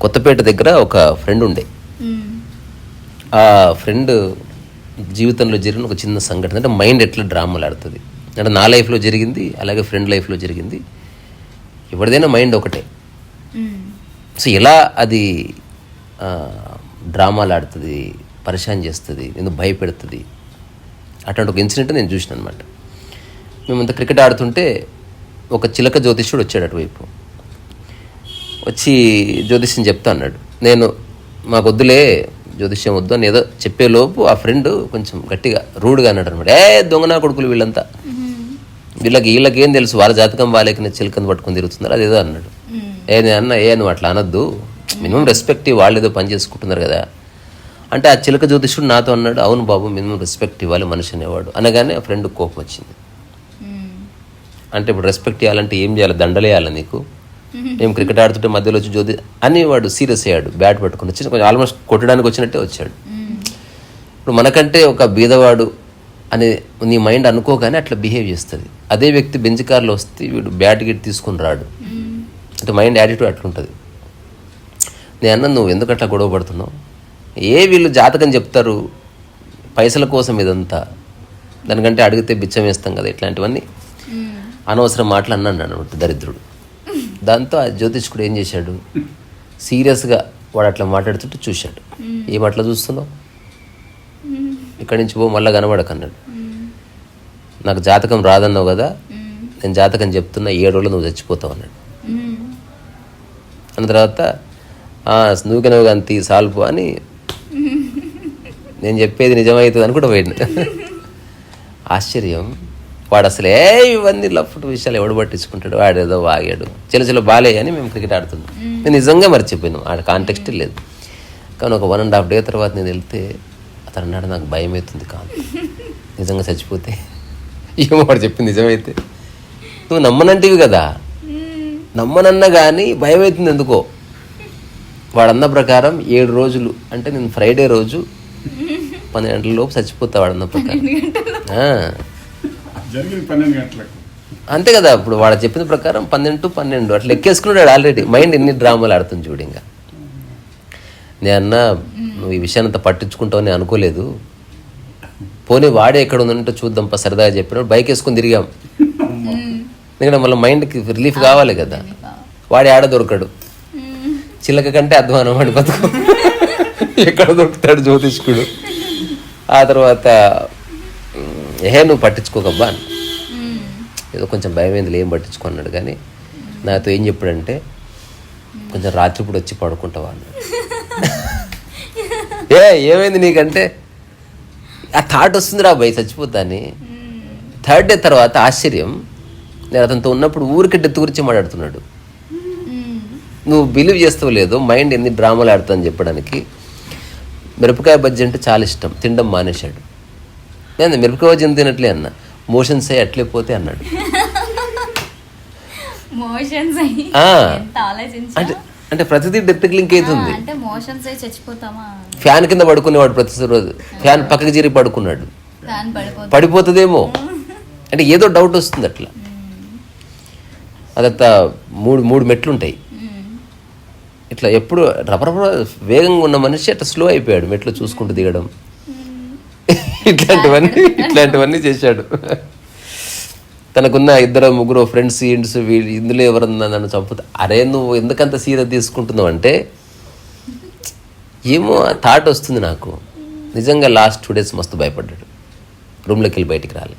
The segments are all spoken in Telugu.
కొత్తపేట దగ్గర ఒక ఫ్రెండ్ ఉండే. ఆ ఫ్రెండ్ జీవితంలో జరిగిన ఒక చిన్న సంఘటన అంటే మైండ్ ఎట్లా డ్రామాలు ఆడుతుంది. అంటే నా లైఫ్లో జరిగింది అలాగే ఫ్రెండ్ లైఫ్లో జరిగింది. ఎవరిదైనా మైండ్ ఒకటే. సో ఎలా అది ఆ, డ్రామాలు ఆడుతుంది పరిశాన్ చేస్తుంది నేను భయపెడుతుంది? అటువంటి ఒక ఇన్సిడెంట్ నేను చూసిన అనమాట మేమంతా క్రికెట్ ఆడుతుంటే ఒక చిలక జ్యోతిష్యుడు వచ్చాడు అటువైపు. వచ్చి జ్యోతిష్యం చెప్తా అన్నాడు. నేను మాకు వద్దులే జ్యోతిష్యం వద్దు అని ఏదో చెప్పేలోపు ఆ ఫ్రెండ్ కొంచెం గట్టిగా రూడ్గా అన్నాడు అనమాట ఏ దొంగనా కొడుకులు వీళ్ళంతా? వీళ్ళకి వీళ్ళకి ఏం తెలుసు వాళ్ళ జాతకం వాళ్ళకి చిలకని పట్టుకొని తిరుగుతున్నారు అదేదో అన్నాడు. ఏ నేను అన్న ఏ నువ్వు అట్లా అనొద్దు. మినిమం రెస్పెక్ట్ వాళ్ళు ఏదో పని చేసుకుంటున్నారు కదా. అంటే ఆ చిలక జ్యోతిష్యుడు నాతో అన్నాడు అవును బాబు మినిమం రెస్పెక్ట్ ఇవ్వాలి మనిషి అనేవాడు. అనగానే ఆ ఫ్రెండ్ కోపం వచ్చింది. అంటే ఇప్పుడు రెస్పెక్ట్ ఇవ్వాలంటే ఏం చేయాలి? దండలేయాలి నీకు? మేము క్రికెట్ ఆడుతుంటే మధ్యలో వచ్చి జ్యోతి అని వాడు సీరియస్ అయ్యాడు బ్యాట్ పట్టుకుని వచ్చి కొంచెం ఆల్మోస్ట్ కొట్టడానికి వచ్చినట్టే వచ్చాడు. ఇప్పుడు మనకంటే ఒక బీదవాడు అనే నీ మైండ్ అనుకోగానే అట్లా బిహేవ్ చేస్తుంది. అదే వ్యక్తి బెంచ్ కార్లో వస్తే వీడు బ్యాట్ గిట్ తీసుకుని రాడు. అంటే మైండ్ యాటిట్యూడ్ అట్లుంటుంది. నేను అన్న నువ్వు ఎందుకు అట్లా గొడవ పడుతున్నావు? ఏ వీళ్ళు జాతకం చెప్తారు పైసల కోసం ఇదంతా? దానికంటే అడిగితే బిచ్చం వేస్తాం కదా ఇట్లాంటివన్నీ? అనవసరం మాటలు అన్నాను అనమాట దరిద్రుడు. దాంతో ఆ జ్యోతిష్కుడు ఏం చేశాడు? సీరియస్గా వాడు అట్లా మాట్లాడుతుంటే చూశాడు. ఏం అట్లా చూస్తున్నావు? ఇక్కడి నుంచి పో మళ్ళీ కనబడకన్నాడు నాకు జాతకం రాదన్నావు కదా? నేను జాతకం చెప్తున్నా ఏడు రోజులు నువ్వు చచ్చిపోతావు అన్నాడు. అన్న తర్వాత "ఆ, నువ్వుకి అంతి సాల్పు అని నేను చెప్పేది నిజమవుతుంది అని కూడా పోయింది ఆశ్చర్యం. వాడు అసలు ఇవన్నీ లఫ్ట్ విషయాలు ఎవడు పట్టించుకుంటాడు? వాడు ఏదో వాగాడు. చిన్న చిన్న బాలే అని మేము క్రికెట్ ఆడుతున్నాం నేను నిజంగా మర్చిపోయాను. ఆడ కాంటెక్స్ట్ లేదు. కానీ ఒక వన్ అండ్ హాఫ్ డే తర్వాత నేను వెళ్తే అతను అన్నాడు నాకు భయం అవుతుంది కాదు. నిజంగా చచ్చిపోతే. ఏమో వాడు చెప్పింది నిజమైతే. నువ్వు నమ్మనంటివి కదా. నమ్మనన్నా కానీ భయం అవుతుంది ఎందుకో? వాడన్న ప్రకారం ఏడు రోజులు అంటే నేను ఫ్రైడే రోజు పన్నెండు గంటల లోపు చచ్చిపోతా వాడన్న ప్రకారం. ఆ. జరిగింది పన్నెండు గంటలకు. అంతే కదా ఇప్పుడు వాడు చెప్పిన ప్రకారం పన్నెండు టు పన్నెండు. అట్లా ఎక్కేసుకున్నాడు ఆల్రెడీ మైండ్ ఎన్ని డ్రామాలు ఆడుతుంది చూడు ఇంకా. నేను అన్న నువ్వు ఈ విషయాన్ని అంత పట్టించుకుంటావని నేను అనుకోలేదు. పోనీ వాడే ఎక్కడ ఉందంటే చూద్దాం పా సరదాగా చెప్పినప్పుడు బైక్ వేసుకొని తిరిగాం. ఎందుకంటే మళ్ళీ మైండ్కి రిలీఫ్ కావాలి కదా. వాడి ఆడ దొరకడు. చిలక కంటే అధ్వానం వాడి బతుకు. ఎక్కడ దొరుకుతాడు జ్యోతిష్కుడు? ఆ తర్వాత "ఉమ్, ఏహే నువ్వు పట్టించుకోకబ్బా అని ఏదో కొంచెం భయం ఏంది ఏం పట్టించుకున్నాడు కానీ నాతో ఏం చెప్పాడంటే కొంచెం రాత్రిపూట వచ్చి పడుకుంటావా అన్నాడు. ఏ ఏమైంది నీకంటే? ఆ థాట్ వస్తుంది రా భయ్ చచ్చిపోతాని థర్డ్ డే తర్వాత ఆశ్చర్యం. నేను అతనితో ఉన్నప్పుడు ఊరికి డెత్ గురించి మాట్లాడుతున్నాడు. నువ్వు బిలీవ్ చేస్తావు లేదు మైండ్ ఎన్ని డ్రామాలు ఆడుతుందని చెప్పడానికి మిరపకాయ బజ్జీ అంటే చాలా ఇష్టం. తినడం మానేశాడు. నేను మిరపకాయ బజ్జీ తినట్లే అన్న? మోషన్స్ అయ్యి అట్లే పోతే అన్నాడు. మోషన్స్ అంటే అంటే ప్రతిదీ డెత్కి లింక్ అవుతుంది. ఫ్యాన్ కింద పడుకునేవాడు ప్రతి రోజు. ఫ్యాన్ పక్కకి జీరి పడుకున్నాడు. పడిపోతుందేమో. అంటే ఏదో డౌట్ వస్తుంది అట్లా. అదంతా మూడు మూడు మెట్లు ఉంటాయి ఇట్లా ఎప్పుడు రపరప వేగంగా ఉన్న మనిషి అట్లా స్లో అయిపోయాడు మెట్లు చూసుకుంటూ దిగడం. ఇట్లాంటివన్నీ ఇట్లాంటివన్నీ చేశాడు. తనకున్న ఇద్దరు ముగ్గురు ఫ్రెండ్స్ ఇండ్స్ వీళ్ళు ఇందులో ఎవరన్నా నన్ను చంపుతా అరే నువ్వు ఎందుకంత సీరియస్ తీసుకుంటున్నావు అంటే ఏమో థాట్ వస్తుంది నాకు. నిజంగా లాస్ట్ టూ డేస్ మస్తు భయపడ్డాడు. రూమ్లోకి వెళ్ళి బయటికి రాలి.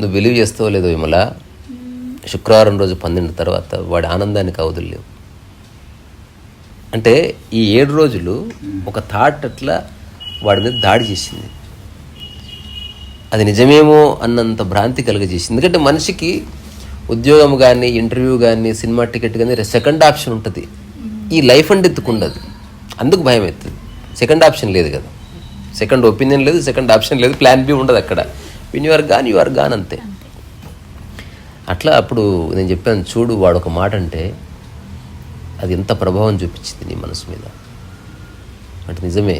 నువ్వు బిలీవ్ చేస్తావో లేదో విమల శుక్రవారం రోజు పన్నెండు తర్వాత వాడి ఆనందానికి అవధులు లేవు. అంటే ఈ ఏడు రోజులు ఒక థాట్ అట్లా వాడి మీద దాడి చేసింది. అది నిజమేమో అన్నంత భ్రాంతి కలుగజేసింది. ఎందుకంటే మనిషికి ఉద్యోగం కానీ ఇంటర్వ్యూ కానీ సినిమా టికెట్ కానీ సెకండ్ ఆప్షన్ ఉంటుంది. ఈ లైఫ్ అండ్ ఎత్తుకుండదు అందుకు భయం అవుతుంది సెకండ్ ఆప్షన్ లేదు కదా. సెకండ్ ఒపీనియన్ లేదు సెకండ్ ఆప్షన్ లేదు ప్లాన్ బి ఉండదు అక్కడ. When you're gone you're gone అంతే. అట్లా అప్పుడు నేను చెప్పాను చూడు వాడు ఒక మాట అంటే అది ఎంత ప్రభావం చూపించింది నీ మనసు మీద? అంటే నిజమే.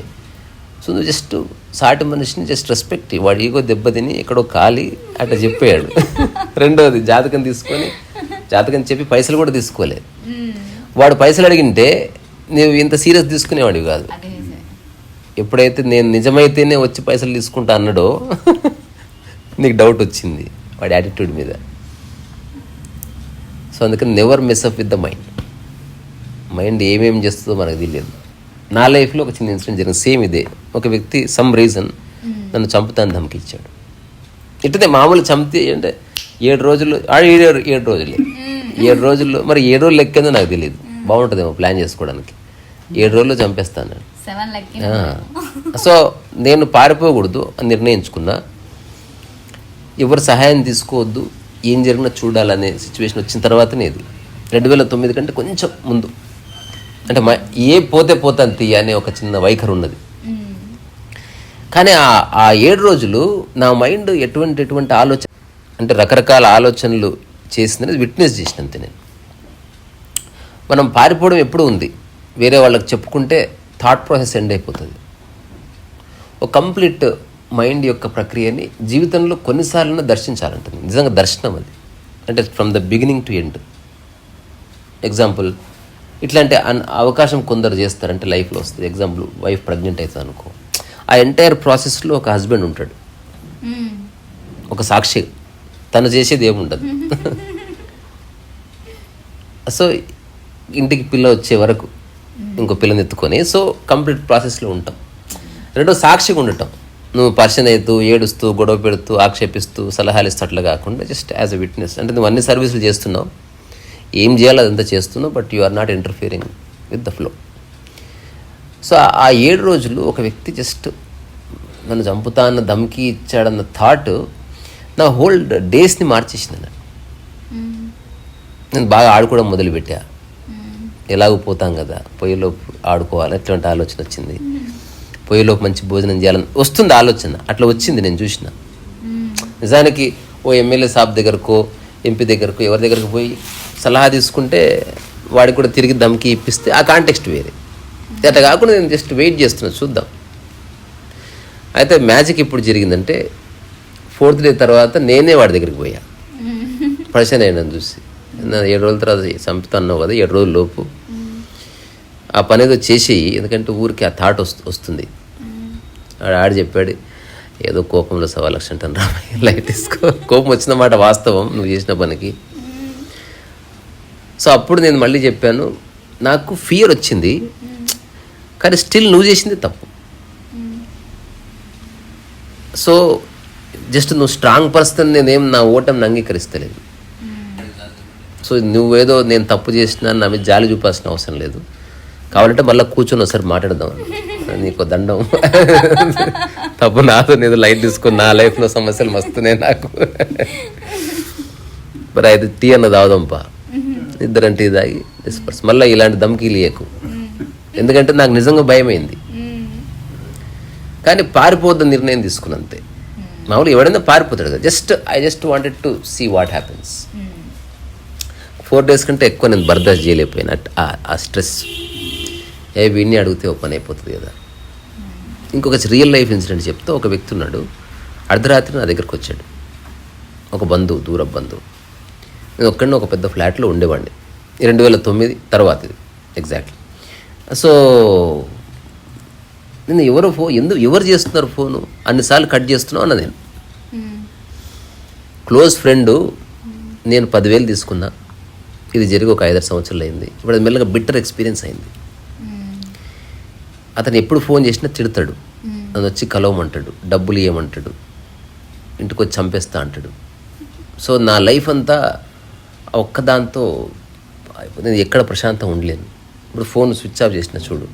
సో నువ్వు జస్ట్ సాటి మనిషిని జస్ట్ రెస్పెక్ట్ వాడు ఈగో దెబ్బతిని ఎక్కడో కాలి అట్లా చెప్పాడు. రెండోది జాతకం తీసుకొని జాతకం చెప్పి పైసలు కూడా తీసుకోలేదు వాడు పైసలు అడిగింటే నువ్వు ఇంత సీరియస్ తీసుకునేవాడివి కాదు. ఎప్పుడైతే నేను నిజమైతేనే వచ్చి పైసలు తీసుకుంటా అన్నాడో నీకు డౌట్ వచ్చింది వాడి యాటిట్యూడ్ మీద. సో అందుకని never mess up with the mind mind ఏమేం చేస్తుందో మనకు తెలియదు. నా లైఫ్లో ఒక చిన్న ఇన్సిడెంట్ జరిగింది. సేమ్ ఇదే. ఒక వ్యక్తి సమ్ రీజన్ నన్ను చంపుతాను ధమకి ఇచ్చాడు ఇట్లనే మామూలు చంపితే అంటే ఏడు రోజులు ఏడు ఏడు రోజులు. ఏడు రోజుల్లో మరి ఏడు రోజులు లెక్కేందో నాకు తెలియదు. బాగుంటుందేమో ప్లాన్ చేసుకోవడానికి. ఏడు రోజుల్లో చంపేస్తాను. సో నేను పారిపోకూడదు అని నిర్ణయించుకున్నా. ఎవరు సహాయం తీసుకోవద్దు ఏం జరిగినా చూడాలనే సిచ్యువేషన్ వచ్చిన తర్వాతనే ఇది. రెండు వేల తొమ్మిది కంటే కొంచెం ముందు. అంటే ఏ పోతే పోతాను తీయ అనే ఒక చిన్న వైఖరి ఉన్నది. కానీ ఆ ఆ ఏడు రోజులు నా మైండ్ ఎటువంటి ఎటువంటి ఆలోచన అంటే రకరకాల ఆలోచనలు చేసిందని విట్నెస్ చేసినంత నేను. మనం పారిపోవడం ఎప్పుడు ఉంది. వేరే వాళ్ళకి చెప్పుకుంటే థాట్ ప్రాసెస్ ఎండ్ అయిపోతుంది. ఒక కంప్లీట్ మైండ్ యొక్క ప్రక్రియని జీవితంలో కొన్నిసార్లు దర్శించాలంటుంది. నిజంగా దర్శనం అది. అంటే from the beginning to end. Example ఇట్లాంటి అవకాశం కొందరు చేస్తారంటే లైఫ్లో వస్తుంది. ఎగ్జాంపుల్ వైఫ్ ప్రెగ్నెంట్ అవుతుంది అనుకో. ఆ ఎంటైర్ ప్రాసెస్లో ఒక హస్బెండ్ ఉంటాడు. ఒక సాక్షి. తను చేసేది ఏముండదు. సో ఇంటికి పిల్ల వచ్చే వరకు ఇంకో పిల్లని ఎత్తుకొని సో కంప్లీట్ ప్రాసెస్లో ఉంటాం. రెండో సాక్షిగా ఉండటం. నువ్వు పర్సన్ అవుతూ ఏడుస్తూ గొడవ పెడుతూ ఆక్షేపిస్తూ సలహాలు ఇస్తూ అట్లా కాకుండా జస్ట్ యాజ్ అ విట్నెస్ అంటే నువ్వు అన్ని సర్వీసులు చేస్తున్నావు. ఏం చేయాలో అదంతా చేస్తున్నావు but you are not interfering with the flow so ఆ- ఏడు రోజులు ఒక వ్యక్తి జస్ట్ నన్ను చంపుతా అన్న దమ్కి ఇచ్చాడన్న థాట్ నా హోల్ డేస్ని మార్చేసింది అన్నట్టు నేను బాగా ఆడుకోవడం మొదలుపెట్టా. ఎలాగో పోతాం కదా పొయ్యిలోపు ఆడుకోవాలి అట్లాంటి ఆలోచన వచ్చింది. పొయ్యిలోపు మంచి భోజనం చేయాలని వస్తుంది ఆలోచన అట్లా వచ్చింది నేను చూసిన. నిజానికి ఓ ఎమ్మెల్యే సాబ్ దగ్గరకో ఎంపీ దగ్గరకో ఎవరి దగ్గరకు పోయి సలహా తీసుకుంటే వాడికి కూడా తిరిగి దమ్కి ఇప్పిస్తే ఆ కాంటెక్స్ట్ వేరే. అట్లా కాకుండా నేను జస్ట్ వెయిట్ చేస్తున్నా చూద్దాం. అయితే మ్యాజిక్ ఇప్పుడు జరిగిందంటే ఫోర్త్ డే తర్వాత నేనే వాడి దగ్గరికి పోయా. పరిచయం అయినా చూసి. ఏడు రోజుల తర్వాత చంపుతున్నావు కదా ఏడు రోజుల లోపు. ఆ పని ఏదో చేసి ఎందుకంటే ఊరికి ఆ థాట్ వస్తు వస్తుంది. ఆడు ఆడు చెప్పాడు ఏదో కోపంలో సవా లక్ష అంటాను రామయ్య లైట్ తీసుకో కోపం వచ్చిన మాట వాస్తవం నువ్వు చేసిన పనికి. సో అప్పుడు నేను మళ్ళీ చెప్పాను నాకు ఫియర్ వచ్చింది. కానీ స్టిల్ నువ్వు చేసింది తప్పు. సో జస్ట్ నువ్వు స్ట్రాంగ్ పర్సన్ నేనేం నా ఓటమిని అంగీకరిస్తలేదు. సో నువ్వేదో నేను తప్పు చేసినా నా మీద జాలి చూపాల్సిన అవసరం లేదు. కావాలంటే మళ్ళీ కూర్చొని ఒకసారి మాట్లాడదాం. నీకు దండం. తప్పు నాతో నేను లైట్ తీసుకుని నా లైఫ్లో సమస్యలు మస్తున్నాయి నాకు. మరి అయితే టీ అన్న తాగుదాంపా ఇద్దరం టీ తాగి డిస్పర్స్ మళ్ళీ ఇలాంటి దమ్కి లేకు. ఎందుకంటే నాకు నిజంగా భయమైంది. కానీ పారిపోద్దని నిర్ణయం తీసుకున్న అంతే మామూలుగా ఎవడైనా పారిపోతాడు కదా. Just I just wanted to see what happens four days కంటే ఎక్కువ నేను బర్దాష్ చేయలేకపోయినా. అట్- ఆ- ఆ స్ట్రెస్ ఏ వీడిని అడిగితే ఓపెన్ అయిపోతుంది కదా. ఇంకొక రియల్ లైఫ్ ఇన్సిడెంట్ చెప్తే ఒక వ్యక్తి ఉన్నాడు. అర్ధరాత్రి నా దగ్గరకు వచ్చాడు. ఒక బంధువు దూర బంధువు. నేను ఒక్కడిని ఒక పెద్ద ఫ్లాట్లో ఉండేవాడిని. రెండు వేల తొమ్మిది తర్వాత ఇది ఎగ్జాక్ట్లీ సో నేను ఎవరో ఫోన్ ఎందుకు ఎవరు చేస్తున్నారు ఫోను? అన్నిసార్లు కట్ చేస్తున్నావు అన్న నేను. క్లోజ్ ఫ్రెండ్ నేను పదివేలు తీసుకున్నా. ఇది జరిగి ఒక ఐదారు సంవత్సరాలు అయింది. ఇప్పుడు అది మెల్లగా బిట్టర్ ఎక్స్పీరియన్స్ అయింది. అతను ఎప్పుడు ఫోన్ చేసినా తిడతాడు. నన్ను వచ్చి కలవమంటాడు డబ్బులు ఇవ్వమంటాడు ఇంటికి వచ్చి చంపేస్తా అంటాడు. సో నా లైఫ్ అంతా ఒక్కదాంతో నేను ఎక్కడ ప్రశాంతం ఉండలేను. ఇప్పుడు ఫోన్ స్విచ్ ఆఫ్ చేసిన చూడు.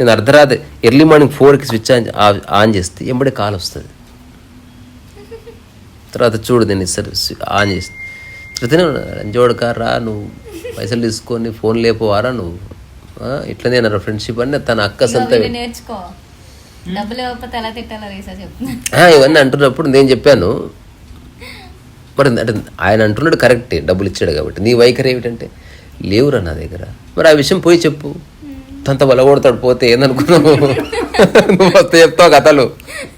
నేను అర్ధరాత్రి ఎర్లీ మార్నింగ్ ఫోర్కి స్విచ్ ఆన్ ఆన్ చేస్తే ఎంబడే కాల్ వస్తుంది. తర్వాత చూడు నేను సరే ఆన్ చేసి తిరుగుతూనే రంజోడక రా నువ్వు పైసలు తీసుకొని ఫోన్ లేపోవారా నువ్వు? ఇట్లనే అన్నారు ఫ్రెండ్షిప్ అని తన అక్క సొంత ఇవి. నేర్చుకో. డబ్బులు ఇవ్వకపోతే ఎలా తిట్టాలో రీసా చెప్తున్నా. ఆ, ఇవన్నీ అంటున్నప్పుడు నేను చెప్పాను మరి అంటే ఆయన అంటున్నాడు కరెక్టే డబ్బులు ఇచ్చాడు కాబట్టి. నీ వైఖరి ఏమిటంటే లేవురా నా దగ్గర. మరి ఆ విషయం పోయి చెప్పు. జుట్టంతా వలగొడతాడు పోతే ఏందనుకున్నావు? నువ్వు వస్తే చెప్తావు కథలు.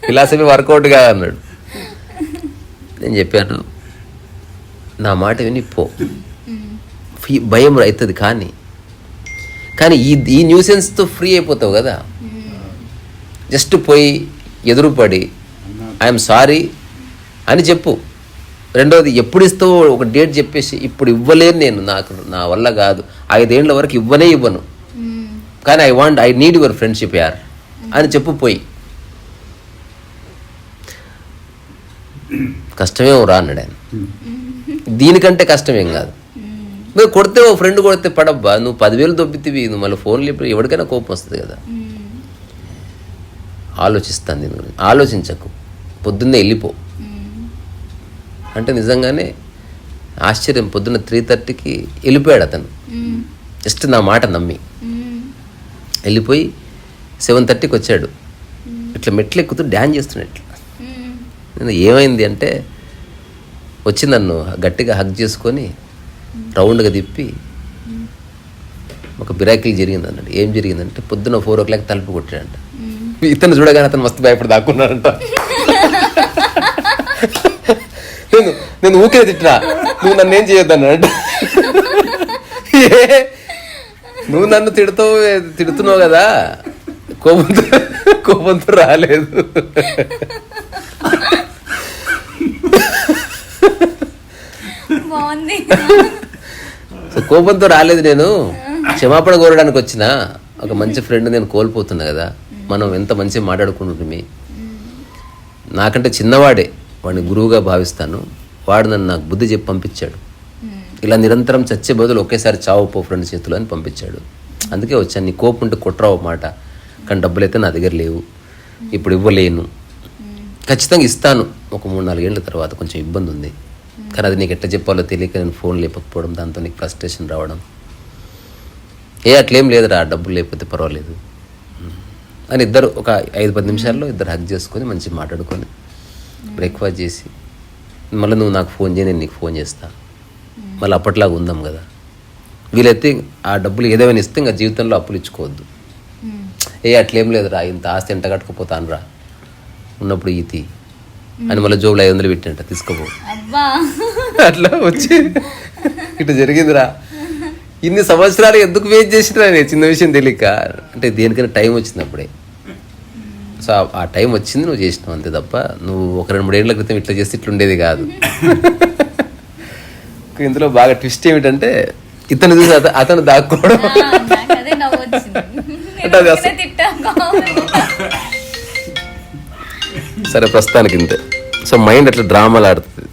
ఫిలాసఫీ వర్కౌట్ కాదు అన్నాడు. నేను చెప్పాను నా మాట విని పో. భయం అవుతుంది కానీ కానీ ఈ ఈ న్యూసెన్స్తో ఫ్రీ అయిపోతావు కదా. జస్ట్ పోయి ఎదురుపడి ఐఎమ్ సారీ అని చెప్పు. రెండోది ఎప్పుడు ఇస్తావో ఒక డేట్ చెప్పేసి ఇప్పుడు ఇవ్వలేను నేను నాకు నా వల్ల కాదు. ఐదేళ్ళ వరకు ఇవ్వనే ఇవ్వను. కానీ I want I need your friendship యార్ అని చెప్పు పోయి. కష్టమేమో రా అన్నాడు ఆయన. దీనికంటే కష్టమేం కాదు. నువ్వు కొడితే ఓ ఫ్రెండ్ కొడితే పడబ్బా నువ్వు పదివేలు దొబ్బితివి నువ్వు మళ్ళీ ఫోన్లు ఇప్పుడు ఎవరికైనా కోపం వస్తుంది కదా. ఆలోచిస్తాను దీని గురించి. ఆలోచించకు. పొద్దున్నే వెళ్ళిపో. అంటే నిజంగానే ఆశ్చర్యం. పొద్దున్న త్రీ థర్టీకి వెళ్ళిపోయాడు అతను. జస్ట్ నా మాట నమ్మి. వెళ్ళిపోయి సెవెన్ థర్టీకి వచ్చాడు. ఇట్లా మెట్లు ఎక్కుతూ డ్యాన్స్ చేస్తున్నాడు ఇట్లా. నేను ఏమైంది అంటే వచ్చి నన్ను గట్టిగా హగ్ చేసుకొని రౌండ్గా తిప్పి ఒక బిరాకిల్ జరిగింది అన్నాడు. ఏం జరిగిందంటే పొద్దున్న ఫోర్ ఓ క్లాక్ తలుపు కొట్టాడంట. ఇతను చూడగానే అతను మస్తు భయపడి దాక్కున్నాడంట. నేను ఊకే తిట్టినా. నువ్వు నన్ను ఏం చేయొద్దన్నాడు ఏ? నువ్వు నన్ను తిడతావు తిడుతున్నావు కదా? కోపంతో కోపంతో రాలేదు. కోపంతో రాలేదు నేను. క్షమాపణ కోరడానికి వచ్చిన. ఒక మంచి ఫ్రెండ్ నేను కోల్పోతున్నా కదా. మనం ఎంత మంచిగా మాట్లాడుకుంటుంది నాకంటే చిన్నవాడే. వాడిని గురువుగా భావిస్తాను. వాడు నన్ను నాకు బుద్ధి చెప్పి పంపించాడు. ఇలా నిరంతరం చచ్చే బదులు ఒకేసారి చావు పో ఫ్రెండ్ చేతులు అని పంపించాడు. అందుకే వచ్చాను. నీ కోపం ఉంటే కుట్రావు మాట. కానీ డబ్బులు అయితే నా దగ్గర లేవు. ఇప్పుడు ఇవ్వలేను. ఖచ్చితంగా ఇస్తాను. ఒక మూడు నాలుగేళ్ళ తర్వాత కొంచెం ఇబ్బంది ఉంది. కానీ అది నీకు ఎట్లా చెప్పాలో తెలియక నేను ఫోన్ లేపకపోవడం దాంతో నీకు ఫ్రస్ట్రేషన్ రావడం. ఏ అట్లేం లేదురా డబ్బులు లేకపోతే పర్వాలేదు. అని ఇద్దరు ఒక ఐదు పది నిమిషాల్లో ఇద్దరు హక్ చేసుకొని మంచిగా మాట్లాడుకొని బ్రేక్ఫాస్ట్ చేసి మళ్ళీ నువ్వు నాకు ఫోన్ చేయి నేను నీకు ఫోన్ చేస్తా. మళ్ళీ అప్పట్లాగా ఉందాం కదా. వీలైతే ఆ డబ్బులు ఏదేమైనా ఇస్తే ఇంకా జీవితంలో అప్పులు ఇచ్చుకోవద్దు. ఏ అట్లేం లేదురా ఇంత ఆస్తి ఎంట కట్టుకుపోతాను రా ఉన్నప్పుడు ఈతి. అని మళ్ళీ జోబులు ఐదు వందలు పెట్టినట్ట తీసుకోపో. అబ్బా. అట్లా వచ్చి ఇట్లా జరిగిందిరా. ఇన్ని సంవత్సరాలు ఎందుకు వెయిట్ చేసినా నేను? చిన్న విషయం తెలియక. అంటే దేనికైనా టైం వచ్చింది అప్పుడే. సో ఆ- టైం వచ్చింది నువ్వు చేసినావు అంతే తప్ప నువ్వు ఒక రెండు మూడేళ్ళ క్రితం ఇట్లా చేస్తే ఇట్లా ఉండేది కాదు ఇందులో బాగా ట్విస్ట్ ఏమిటంటే ఇతను చూసి అత- అతను దాక్కోవడం. సరే ప్రస్తుతానికి ఇంతే సో మైండ్ అట్లా డ్రామాలు ఆడుతుంది.